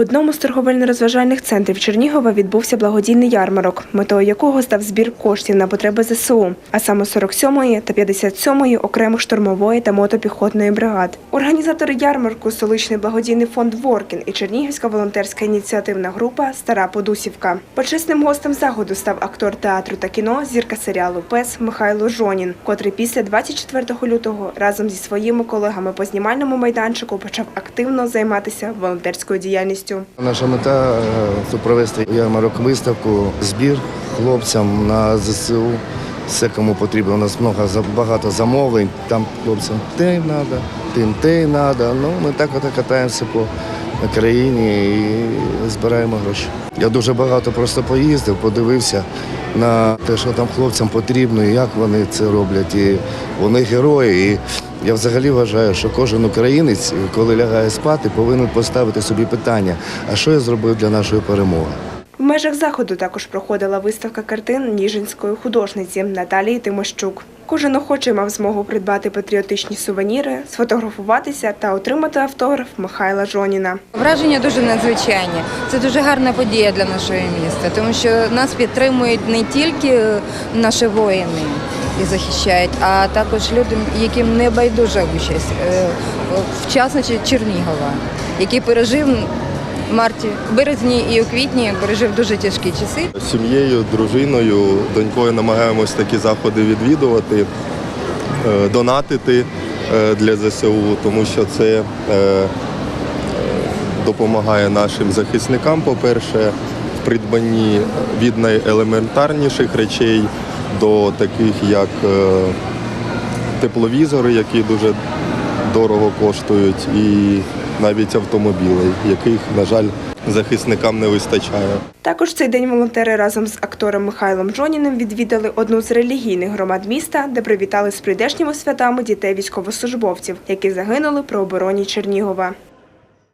В одному з торговельно-розважальних центрів Чернігова відбувся благодійний ярмарок, метою якого став збір коштів на потреби ЗСУ, а саме 47-ї та 57-ї окремих штурмової та мотопіхотної бригад. Організатори ярмарку столичний благодійний фонд Воркін і Чернігівська волонтерська ініціативна група Стара Подусівка. Почесним гостем заходу став актор театру та кіно, зірка серіалу Пес Михайло Жонін, котрий після 24 лютого разом зі своїми колегами по знімальному майданчику почав активно займатися волонтерською діяльністю. Наша мета це провести ярмарок виставку, збір хлопцям на ЗСУ. Все кому потрібно. У нас за- багато замовлень. Там хлопцям те треба, тим те треба. Ну, ми так от катаємося по країні і збираємо гроші. Я дуже багато просто поїздив, подивився на те, що там хлопцям потрібно, і як вони це роблять. І вони герої. І я взагалі вважаю, що кожен українець, коли лягає спати, повинен поставити собі питання, а що я зробив для нашої перемоги. В межах заходу також проходила виставка картин ніжинської художниці Наталії Тимощук. Кожен охочий мав змогу придбати патріотичні сувеніри, сфотографуватися та отримати автограф Михайла Жоніна. Враження дуже надзвичайні. Це дуже гарна подія для нашого міста, тому що нас підтримують не тільки наші воїни і захищають, а також люди, яким не байдужа участь, Е, в частності Чернігова, який пережив марті, березні і у квітні пережив дуже тяжкі часи. Сім'єю, дружиною, донькою намагаємось такі заходи відвідувати, е, донатити е, для ЗСУ, тому що це допомагає нашим захисникам, по-перше, в придбанні від найелементарніших речей до таких, як е, тепловізори, які дуже дорого коштують, і навіть автомобіли, яких, на жаль, захисникам не вистачає. Також цей день волонтери разом з актором Михайлом Жоніним відвідали одну з релігійних громад міста, де привітали з прийдешніми святами дітей військовослужбовців, які загинули при обороні Чернігова.